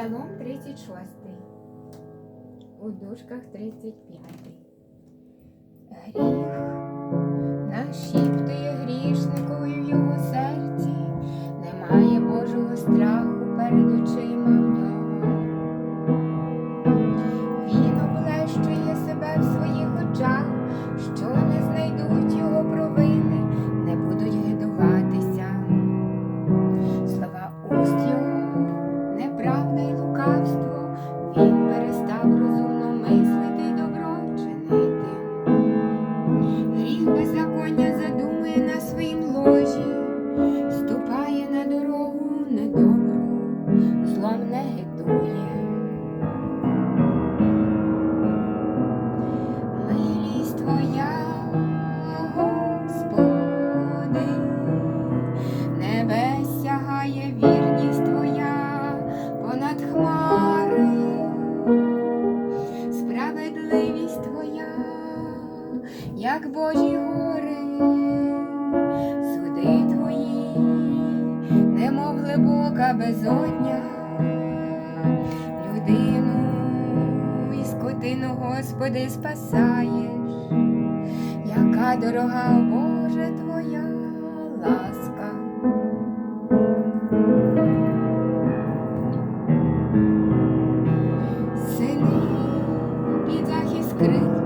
Псалом 36. У дужках 35. Гріх нашіптує і в його серці, немає він перестав розумно мислити й добро. Гріх беззаконня задумує на своїм ложі, ступає на дорогу недобру, злом не гидує. Милість твоя, Господи, небес сягає вірність як Божі гори, суди твої, немов глибока безодня, людину і скотину, Господи, спасаєш, яка дорога Боже твоя ласка. Сини під захист крил